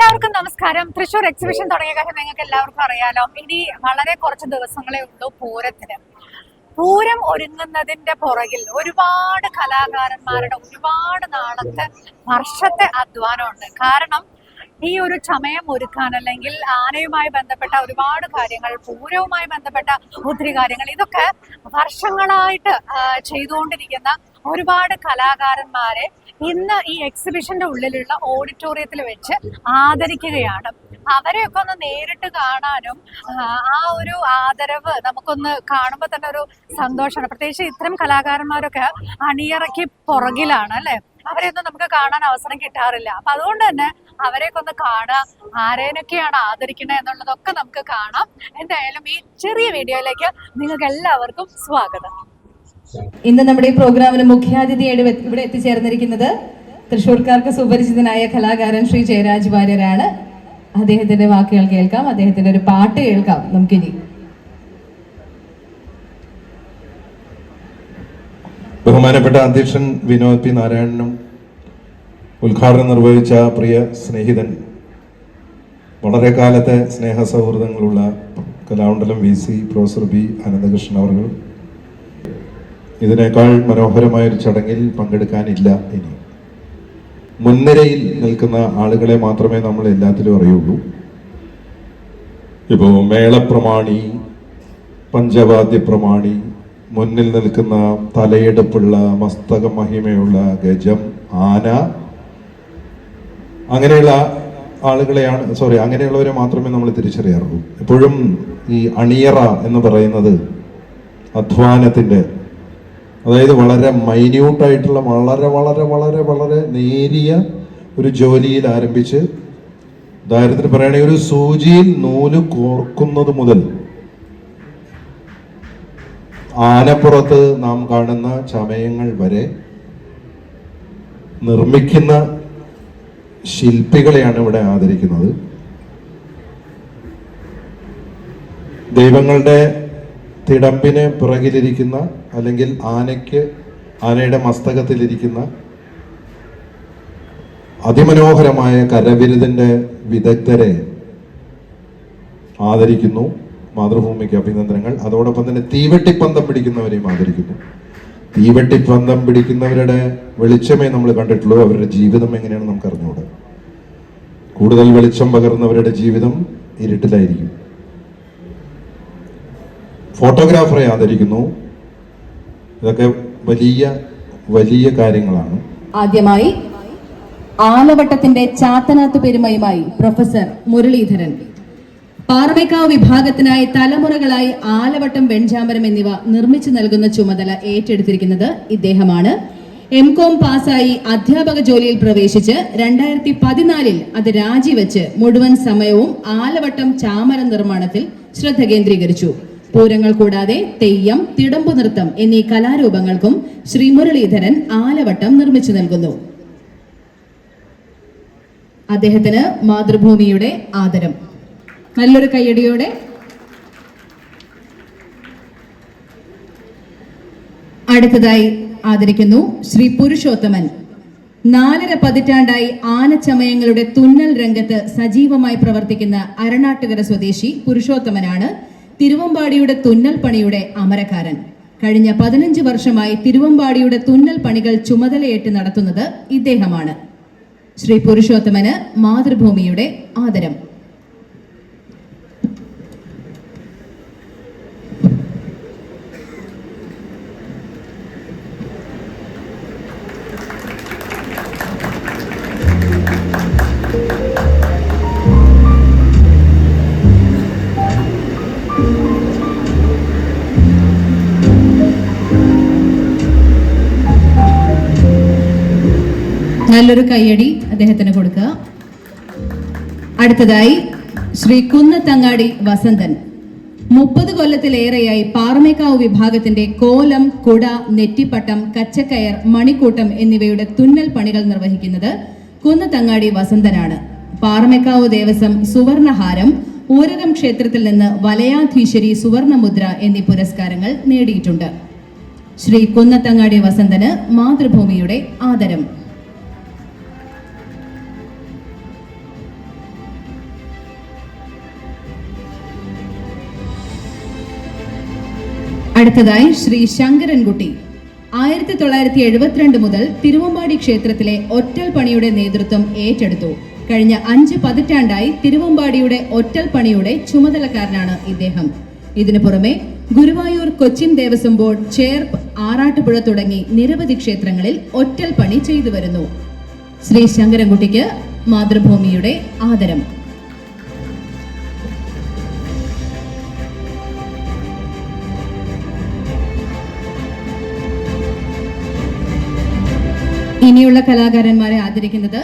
എല്ലാവർക്കും നമസ്കാരം. തൃശൂർ എക്സിബിഷൻ തുടങ്ങിയ കാര്യം നിങ്ങൾക്ക് എല്ലാവർക്കും അറിയാലോ. ഇനി വളരെ കുറച്ച് ദിവസങ്ങളേ ഉള്ളൂ പൂരത്തിന്. പൂരം ഒരുങ്ങുന്നതിന്റെ പുറകിൽ ഒരുപാട് കലാകാരന്മാരുടെ ഒരുപാട് നാളത്തെ വർഷത്തെ അധ്വാനമുണ്ട്. കാരണം ഈ ഒരു ചമയം ഒരുക്കാൻ അല്ലെങ്കിൽ ആനയുമായി ബന്ധപ്പെട്ട ഒരുപാട് കാര്യങ്ങൾ പൂരവുമായി ബന്ധപ്പെട്ട ഒത്തിരി കാര്യങ്ങൾ ഇതൊക്കെ വർഷങ്ങളായിട്ട് ചെയ്തുകൊണ്ടിരിക്കുന്ന ഒരുപാട് കലാകാരന്മാരെ ഇന്ന് ഈ എക്സിബിഷന്റെ ഉള്ളിലുള്ള ഓഡിറ്റോറിയത്തിൽ വെച്ച് ആദരിക്കുകയാണ്. അവരെയൊക്കെ ഒന്ന് നേരിട്ട് കാണാനും ആ, ഒരു ആദരവ് നമുക്കൊന്ന് കാണുമ്പോൾ തന്നെ ഒരു സന്തോഷമാണ്. പ്രത്യേകിച്ച് ഇത്തരം കലാകാരന്മാരൊക്കെ അണിയറയ്ക്ക് പുറകിലാണ് അല്ലെ? അവരെയൊന്നും നമുക്ക് കാണാൻ അവസരം കിട്ടാറില്ല. അപ്പൊ അതുകൊണ്ട് തന്നെ അവരെയൊക്കെ ഒന്ന് കാണുക ആരേനൊക്കെയാണ് ആദരിക്കുന്നത് എന്നുള്ളതൊക്കെ നമുക്ക് കാണാം. എന്തായാലും ഈ ചെറിയ വീഡിയോയിലേക്ക് നിങ്ങൾക്ക് എല്ലാവർക്കും സ്വാഗതം. ഇന്ന് നമ്മുടെ ഈ പ്രോഗ്രാമിന് മുഖ്യാതിഥിയായിട്ട് ഇവിടെ എത്തിച്ചേർന്നിരിക്കുന്നത് തൃശ്ശൂർക്കാർക്ക് സുപരിചിതനായ കലാകാരൻ ശ്രീ ജയരാജ് വാര്യരാണ്. അദ്ദേഹത്തിന്റെ വാക്കുകൾ കേൾക്കാം. അദ്ദേഹത്തിന്റെ ഒരു പാട്ട് കേൾക്കാം നമുക്കിനി. ബഹുമാനപ്പെട്ട അധ്യക്ഷൻ വിനോദ് പി നാരായണനും ഉദ്ഘാടനം നിർവഹിച്ച പ്രിയ സ്നേഹിതൻ വളരെ കാലത്തെ സ്നേഹ സൗഹൃദങ്ങളുള്ള Kalamandalam V C professor B Ananthakrishnan അവർ ഇതിനേക്കാൾ മനോഹരമായ ഒരു ചടങ്ങിൽ പങ്കെടുക്കാനില്ല ഇനി. മുൻനിരയിൽ നിൽക്കുന്ന ആളുകളെ മാത്രമേ നമ്മൾ എല്ലാത്തിലും അറിയുള്ളൂ. ഇപ്പോൾ മേളപ്രമാണി പഞ്ചവാദ്യ പ്രമാണി മുന്നിൽ നിൽക്കുന്ന തലയെടുപ്പുള്ള മസ്തക മഹിമയുള്ള ഗജം ആന അങ്ങനെയുള്ള ആളുകളെയാണ് സോറി അങ്ങനെയുള്ളവരെ മാത്രമേ നമ്മൾ തിരിച്ചറിയാറുള്ളൂ. എപ്പോഴും ഈ അണിയറ എന്ന് പറയുന്നത് അധ്വാനത്തിന്റെ അതായത് വളരെ മൈന്യൂട്ടായിട്ടുള്ള വളരെ വളരെ വളരെ വളരെ നേരിയ ഒരു ജോലിയിൽ ആരംഭിച്ച് ഉദാഹരണത്തിന് പറയുകയാണെങ്കിൽ ഒരു സൂചിയിൽ നൂൽ കോർക്കുന്നത് മുതൽ ആനപ്പുറത്ത് നാം കാണുന്ന ചമയങ്ങൾ വരെ നിർമ്മിക്കുന്ന ശില്പികളെയാണ് ഇവിടെ ആദരിക്കുന്നത്. ദൈവങ്ങളുടെ തിടമ്പിന് പുറകിലിരിക്കുന്ന അല്ലെങ്കിൽ ആനയ്ക്ക് ആനയുടെ മസ്തകത്തിലിരിക്കുന്ന അതിമനോഹരമായ കരവിരുതിന്റെ വിദഗ്ധരെ ആദരിക്കുന്നു. മാതൃഭൂമിക്ക് അഭിനന്ദനങ്ങൾ. അതോടൊപ്പം തന്നെ തീവെട്ടിപ്പന്തം പിടിക്കുന്നവരെയും ആദരിക്കുന്നു. തീവെട്ടിപ്പന്തം പിടിക്കുന്നവരുടെ വെളിച്ചമേ നമ്മൾ കണ്ടിട്ടുള്ളൂ. അവരുടെ ജീവിതം എങ്ങനെയാണ് നമുക്ക് അറിഞ്ഞുകൂടെ കൂടുതൽ വെളിച്ചം പകർന്നവരുടെ ജീവിതം ഇരുട്ടിലായിരിക്കും. ഫോട്ടോഗ്രാഫറെ ആദരിക്കുന്നു. ഇതൊക്കെ വലിയ വലിയ കാര്യങ്ങളാണ്. ആദ്യമായി ആലവട്ടത്തിന്റെ ചാത്തനാത്ത് പെരുമയുമായി പ്രൊഫസർ മുരളീധരൻ. പാറമേക്കാവ് വിഭാഗത്തിനായി തലമുറകളായി ആലവട്ടം വെൺചാമ്പരം എന്നിവ നിർമ്മിച്ചു നൽകുന്ന ചുമതല ഏറ്റെടുത്തിരിക്കുന്നത് ഇദ്ദേഹമാണ്. എം കോം പാസ്സായി അധ്യാപക ജോലിയിൽ പ്രവേശിച്ച് രണ്ടായിരത്തി പതിനാലിൽ അത് രാജിവെച്ച് മുഴുവൻ സമയവും ആലവട്ടം ചാമര നിർമ്മാണത്തിൽ ശ്രദ്ധ കേന്ദ്രീകരിച്ചു. പൂരങ്ങൾ കൂടാതെ തെയ്യം തിടമ്പു നൃത്തം എന്നീ കലാരൂപങ്ങൾക്കും ശ്രീ മുരളീധരൻ ആലവട്ടം നിർമ്മിച്ചു നൽകുന്നു. അദ്ദേഹത്തിന് മാതൃഭൂമിയുടെ ആദരം. നല്ലൊരു കയ്യടിയോടെ. അടുത്തതായി ആദരിക്കുന്നു ശ്രീ പുരുഷോത്തമൻ. നാലര പതിറ്റാണ്ടായി ആനച്ചമയങ്ങളുടെ തുന്നൽ രംഗത്ത് സജീവമായി പ്രവർത്തിക്കുന്ന അരണാട്ടുകര സ്വദേശി പുരുഷോത്തമനാണ് തിരുവമ്പാടിയുടെ തുന്നൽ പണിയുടെ അമരക്കാരൻ. കഴിഞ്ഞ പതിനഞ്ച് വർഷമായി തിരുവമ്പാടിയുടെ തുന്നൽ പണികൾ ചുമതലയേറ്റ് നടത്തുന്നത് ഇദ്ദേഹമാണ്. ശ്രീ പുരുഷോത്തമന് മാതൃഭൂമിയുടെ ആദരം. നല്ലൊരു കയ്യടി അദ്ദേഹത്തിന് കൊടുക്കുക. അടുത്തതായി ശ്രീ കുന്നത്തങ്ങാടി വസന്തൻ. മുപ്പത് കൊല്ലത്തിലേറെയായി പാറമേക്കാവ് വിഭാഗത്തിന്റെ കോലം കുട നെറ്റിപ്പട്ടം കച്ചക്കയർ മണിക്കൂട്ടം എന്നിവയുടെ തുന്നൽ പണികൾ നിർവഹിക്കുന്നത് കുന്നത്തങ്ങാടി വസന്തനാണ്. പാറമേക്കാവ് ദേവസ്വം സുവർണഹാരം ഊരകം ക്ഷേത്രത്തിൽ നിന്ന് വലയാധീശ്വരി സുവർണമുദ്ര എന്നീ പുരസ്കാരങ്ങൾ നേടിയിട്ടുണ്ട്. ശ്രീ കുന്നത്തങ്ങാടി വസന്തന് മാതൃഭൂമിയുടെ ആദരം. അടുത്തതായി ശ്രീ ശങ്കരൻകുട്ടി. ആയിരത്തി തൊള്ളായിരത്തി എഴുപത്തിരണ്ട് മുതൽ തിരുവമ്പാടി ക്ഷേത്രത്തിലെ ഒറ്റൽ പണിയുടെ നേതൃത്വം ഏറ്റെടുത്തു. കഴിഞ്ഞ അഞ്ച് പതിറ്റാണ്ടായി തിരുവമ്പാടിയുടെ ഒറ്റൽ പണിയുടെ ചുമതലക്കാരനാണ് ഇദ്ദേഹം. ഇതിനു പുറമെ ഗുരുവായൂർ കൊച്ചിൻ ദേവസ്വം ബോർഡ് ചേർപ്പ് ആറാട്ടുപുഴ തുടങ്ങി നിരവധി ക്ഷേത്രങ്ങളിൽ ഒറ്റൽ പണി ചെയ്തു വരുന്നു ശ്രീ ശങ്കരൻകുട്ടിക്ക് മാതൃഭൂമിയുടെ ആദരം. ഇനിയുള്ള കലാകാരന്മാരെ ആദരിക്കുന്നത്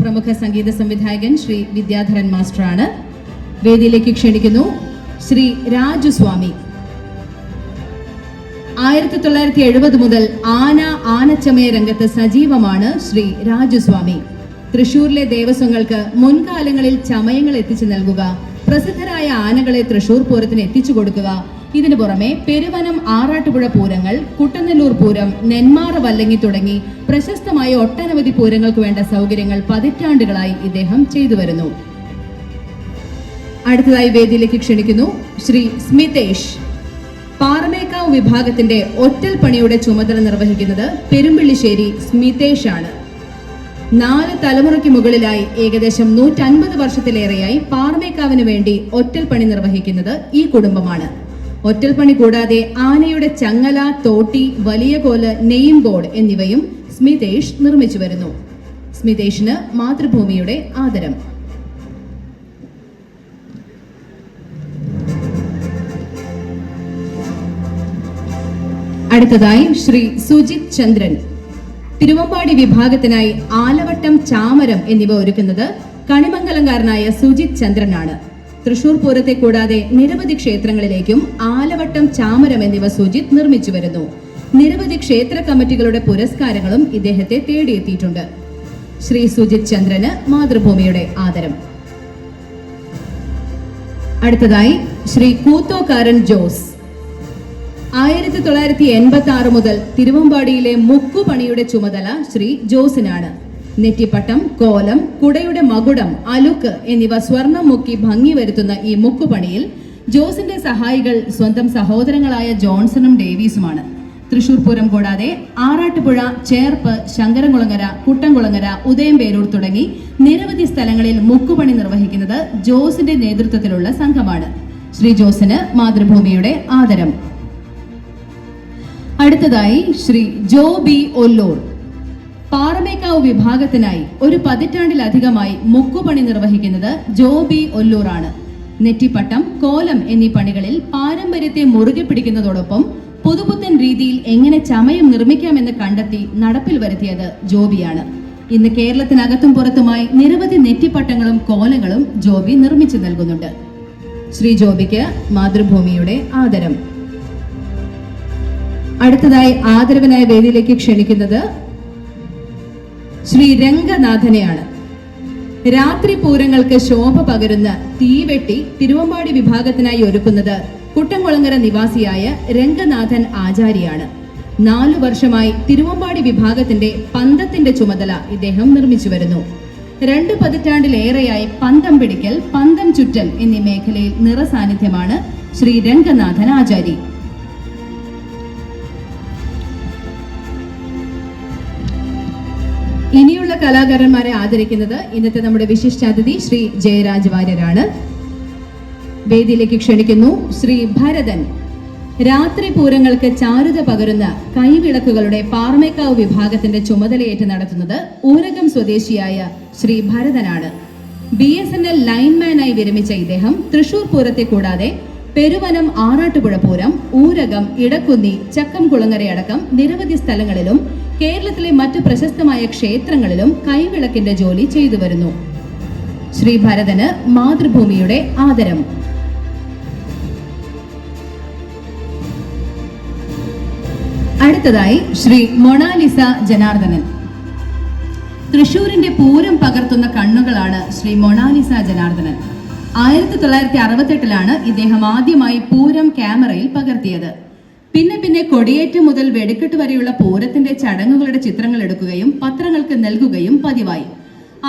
പ്രമുഖ സംഗീത സംവിധായകൻ ശ്രീ വിദ്യാധരൻ മാസ്റ്ററാണ്. വേദിയിലേക്ക് ക്ഷണിക്കുന്നു ശ്രീ രാജുസ്വാമി ആയിരത്തി തൊള്ളായിരത്തി എഴുപത് മുതൽ ആന ആനച്ചമയ രംഗത്ത് സജീവമാണ് ശ്രീ രാജുസ്വാമി തൃശൂരിലെ ദേവസ്വങ്ങൾക്ക് മുൻകാലങ്ങളിൽ ചമയങ്ങൾ എത്തിച്ചു നൽകുക പ്രസിദ്ധരായ ആനകളെ തൃശൂർ പൂരത്തിന് എത്തിച്ചു കൊടുക്കുക ഇതിനു പുറമെ പെരുവനം ആറാട്ടുപുഴ പൂരങ്ങൾ കുട്ടനെല്ലൂർ പൂരം നെന്മാറ വല്ലങ്ങി തുടങ്ങി പ്രശസ്തമായ ഒട്ടനവധി പൂരങ്ങൾക്ക് വേണ്ട സൗകര്യങ്ങൾ പതിറ്റാണ്ടുകളായി ഇദ്ദേഹം ചെയ്തു വരുന്നു. അടുത്തതായി വേദിയിലേക്ക് ക്ഷണിക്കുന്നു ശ്രീ സ്മിതേഷ്. പാറമേക്കാവ് വിഭാഗത്തിന്റെ ഒറ്റൽ പണിയുടെ ചുമതല നിർവഹിക്കുന്നത് പെരുമ്പിള്ളിശ്ശേരി സ്മിതേഷ് ആണ് നാല് തലമുറയ്ക്ക് മുകളിലായി ഏകദേശം നൂറ്റൻപത് വർഷത്തിലേറെയായി പാറമേക്കാവിന് വേണ്ടി ഒറ്റൽ പണി നിർവഹിക്കുന്നത് ഈ കുടുംബമാണ്. ഒറ്റൽ പണി കൂടാതെ ആനയുടെ ചങ്ങല തോട്ടി വലിയ കോൽ നെയിം ബോർഡ് എന്നിവയും സ്മിതേഷ് നിർമ്മിച്ചു വരുന്നു. സ്മിതേഷിന് മാതൃഭൂമിയുടെ ആദരം. അടുത്തതായി ശ്രീ സുജിത് ചന്ദ്രൻ. തിരുവമ്പാടി വിഭാഗത്തിനായി ആലവട്ടം ചാമരം എന്നിവ ഒരുക്കുന്നത് കണിമംഗലംകാരനായ സുജിത് ചന്ദ്രനാണ്. തൃശൂർ പൂരത്തെ കൂടാതെ നിരവധി ക്ഷേത്രങ്ങളിലേക്കും ആലവട്ടം ചാമരം എന്നിവ സുജിത് നിർമ്മിച്ചു വരുന്നു. നിരവധി ക്ഷേത്ര കമ്മിറ്റികളുടെ പുരസ്കാരങ്ങളും ഇദ്ദേഹത്തെ തേടിയെത്തിയിട്ടുണ്ട്. ശ്രീ സുജിത് ചന്ദ്രന് മാതൃഭൂമിയുടെ ആദരം. അടുത്തതായി ശ്രീ കൂത്തോക്കാരൻ ജോസ്. ആയിരത്തി തൊള്ളായിരത്തി എൺപത്തി ആറ് മുതൽ തിരുവമ്പാടിയിലെ മുക്കുപണിയുടെ ചുമതല ശ്രീ ജോസിനാണ്. നെറ്റിപ്പട്ടം കോലം കുടയുടെ മകുടം അലുക്ക് എന്നിവ സ്വർണം മുക്കി ഭംഗി വരുത്തുന്ന ഈ മുക്കുപണിയിൽ ജോസിന്റെ സഹായികൾ സ്വന്തം സഹോദരങ്ങളായ ജോൺസണും ഡേവീസുമാണ്. തൃശൂർ പൂരം കൂടാതെ ആറാട്ടുപുഴ ചേർപ്പ് ശങ്കരംകുളങ്ങര കുട്ടംകുളങ്ങര ഉദയംപേരൂർ തുടങ്ങി നിരവധി സ്ഥലങ്ങളിൽ മുക്കുപണി നിർവഹിക്കുന്നത് ജോസിന്റെ നേതൃത്വത്തിലുള്ള സംഘമാണ്. ശ്രീ ജോസിന് മാതൃഭൂമിയുടെ ആദരം. അടുത്തതായി ശ്രീ ജോ ബി ഒല്ലൂർ. പാറമേക്കാവ് വിഭാഗത്തിനായി ഒരു പതിറ്റാണ്ടിലധികമായി മുക്കുപണി നിർവഹിക്കുന്നത് ജോബി ഒല്ലൂറാണ്. നെറ്റിപ്പട്ടം കോലം എന്നീ പണികളിൽ പാരമ്പര്യത്തെ മുറുകെ പിടിക്കുന്നതോടൊപ്പം പുതുപുത്തൻ രീതിയിൽ എങ്ങനെ ചമയം നിർമ്മിക്കാമെന്ന് കണ്ടെത്തി നടപ്പിൽ വരുത്തിയത് ജോബിയാണ്. ഇന്ന് കേരളത്തിനകത്തും പുറത്തുമായി നിരവധി നെറ്റിപ്പട്ടങ്ങളും കോലങ്ങളും ജോബി നിർമ്മിച്ചു നൽകുന്നുണ്ട്. ശ്രീ ജോബിക്ക് മാതൃഭൂമിയുടെ ആദരം. അടുത്തതായി ആദരവനായ വേദിയിലേക്ക് ക്ഷണിക്കുന്നത് ശ്രീ രംഗനാഥനെയാണ്. രാത്രി പൂരങ്ങൾക്ക് ശോഭ പകരുന്ന തീവെട്ടി തിരുവമ്പാടി വിഭാഗത്തിനായി ഒരുക്കുന്നത് കുട്ടംകുളങ്ങര നിവാസിയായ രംഗനാഥൻ ആചാരിയാണ് നാലു വർഷമായി തിരുവമ്പാടി വിഭാഗത്തിന്റെ പന്തത്തിന്റെ ചുമതല ഇദ്ദേഹം നിർമ്മിച്ചു വരുന്നു രണ്ട് പതിറ്റാണ്ടിലേറെയായി പന്തം പിടിക്കൽ പന്തം ചുറ്റൽ എന്നീ മേഖലയിൽ നിറസാന്നിധ്യമാണ് ശ്രീ രംഗനാഥൻ ആചാരി. കലാകാരന്മാരെ ആദരിക്കുന്നത് ഇന്നത്തെ നമ്മുടെ വിശിഷ്ടാതിഥി ശ്രീ ജയരാജ് വാര്യരാണ്. വേദിയിലേക്ക് ക്ഷണിക്കുന്നു ശ്രീ ഭരതൻ. രാത്രി പൂരങ്ങൾക്ക് ചാരുത പകരുന്ന കൈവിളക്കുകളുടെ പാർമേക്കാവ് വിഭാഗത്തിന്റെ ചുമതലയേറ്റ് നടത്തുന്നത് ഊരകം സ്വദേശിയായ ശ്രീ ഭരതനാണ്. ബി എസ് എൻ എൽ ലൈൻമാനായി വിരമിച്ച ഇദ്ദേഹം തൃശൂർ പൂരത്തെ കൂടാതെ പെരുവനം ആറാട്ടുപുഴ പൂരം ഊരകം ഇടക്കുന്നി ചക്കം കുളങ്ങരയടക്കം നിരവധി സ്ഥലങ്ങളിലും കേരളത്തിലെ മറ്റു പ്രശസ്തമായ ക്ഷേത്രങ്ങളിലും കൈവിളക്കിന്റെ ജോലി ചെയ്തു വരുന്നു. ശ്രീ ഭരതന് മാതൃഭൂമിയുടെ ആദരം. അടുത്തതായി ശ്രീ മൊണാലിസ ജനാർദ്ദനൻ. തൃശൂരിന്റെ പൂരം പകർത്തുന്ന കണ്ണുകളാണ് ശ്രീ മൊണാലിസ ജനാർദ്ദനൻ. ആയിരത്തി തൊള്ളായിരത്തി അറുപത്തെട്ടിലാണ് ഇദ്ദേഹം ആദ്യമായി പൂരം ക്യാമറയിൽ പകർത്തിയത്. പിന്നെ പിന്നെ കൊടിയേറ്റം മുതൽ വെടിക്കെട്ട് വരെയുള്ള പൂരത്തിന്റെ ചടങ്ങുകളുടെ ചിത്രങ്ങൾ എടുക്കുകയും പത്രങ്ങൾക്ക് നൽകുകയും പതിവായി.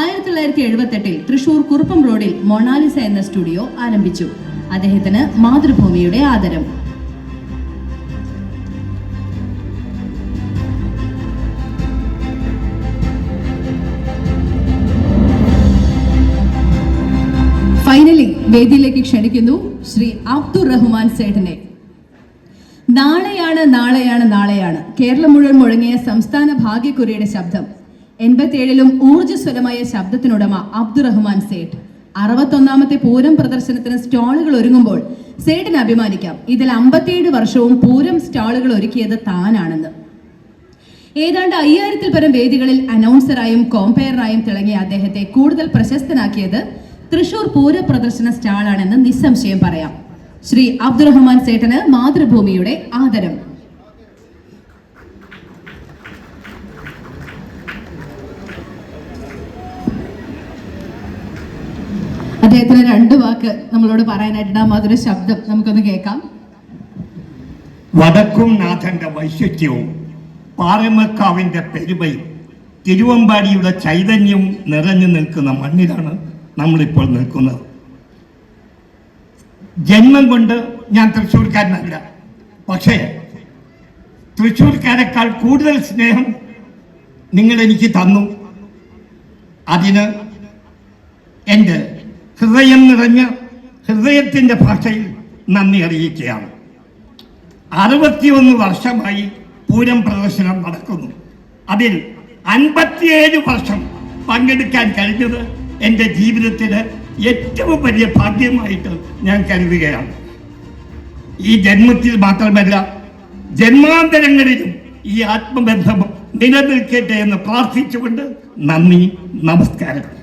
ആയിരത്തി തൊള്ളായിരത്തി എഴുപത്തെട്ടിൽ തൃശൂർ കുറുപ്പം റോഡിൽ മൊണാലിസ എന്ന സ്റ്റുഡിയോ ആരംഭിച്ചു. അദ്ദേഹത്തിന് മാതൃഭൂമിയുടെ ആദരം. ഫൈനലി വേദിയിലേക്ക് ക്ഷണിക്കുന്നു ശ്രീ അബ്ദുർ റഹ്മാൻ സേഠനെ. നാളെയാണ് നാളെയാണ് നാളെയാണ്. കേരളം മുഴുവൻ മുഴങ്ങിയ സംസ്ഥാന ഭാഗ്യക്കുറിയുടെ ശബ്ദം. എൺപത്തിയേഴിലും ഊർജസ്വലമായ ശബ്ദത്തിനുടമ അബ്ദുറഹ്മാൻ സേഠ്. അറുപത്തൊന്നാമത്തെ പൂരം പ്രദർശനത്തിന് സ്റ്റാളുകൾ ഒരുങ്ങുമ്പോൾ സേഠിന് അഭിമാനിക്കാം. ഇതിൽ അമ്പത്തിയേഴ് വർഷവും പൂരം സ്റ്റാളുകൾ ഒരുക്കിയത് താനാണെന്ന്. ഏതാണ്ട് അയ്യായിരത്തിൽ പരം വേദികളിൽ അനൗൺസറായും കോമ്പയറായും തിളങ്ങിയ അദ്ദേഹത്തെ കൂടുതൽ പ്രശസ്തനാക്കിയത് തൃശൂർ പൂര പ്രദർശന സ്റ്റാളാണെന്ന് നിസ്സംശയം പറയാം. ശ്രീ അബ്ദുറഹ്മാൻ സേട്ടന് മാതൃഭൂമിയുടെ ആദരം. അദ്ദേഹത്തിന് രണ്ട് വാക്ക് നമ്മളോട് പറയാനായിട്ട് ആ ശബ്ദം. നമുക്കൊന്ന് കേൾക്കാം. വടക്കും നാഥന്റെ വൈശിഷ്ട്യവും പാറമക്കാവിന്റെ പെരുമയും തിരുവമ്പാടിയുടെ ചൈതന്യവും നിറഞ്ഞു നിൽക്കുന്ന മണ്ണിലാണ് നമ്മളിപ്പോൾ നിൽക്കുന്നത്. ജന്മം കൊണ്ട് ഞാൻ തൃശ്ശൂർക്കാരനല്ല പക്ഷേ തൃശ്ശൂർക്കാരെക്കാൾ കൂടുതൽ സ്നേഹം നിങ്ങൾ എനിക്ക് തന്നു. അതിന് എന്റെ ഹൃദയം നിറഞ്ഞ ഹൃദയത്തിന്റെ ഭാഷയിൽ നന്ദി അറിയിക്കുകയാണ്. അറുപത്തിയൊന്ന് വർഷമായി പൂരം പ്രദർശനം നടക്കുന്നു. അതിൽ അൻപത്തിയേഴ് വർഷം പങ്കെടുക്കാൻ കഴിഞ്ഞത് എന്റെ ജീവിതത്തിലെ ഏറ്റവും വലിയ ഭാഗ്യമായിട്ട് ഞാൻ കരുതുകയാണ്. ഈ ജന്മത്തിൽ മാത്രമല്ല ജന്മാന്തരങ്ങളിലും ഈ ആത്മബന്ധം നിലനിൽക്കട്ടെ എന്ന് പ്രാർത്ഥിച്ചുകൊണ്ട് നന്ദി നമസ്കാരം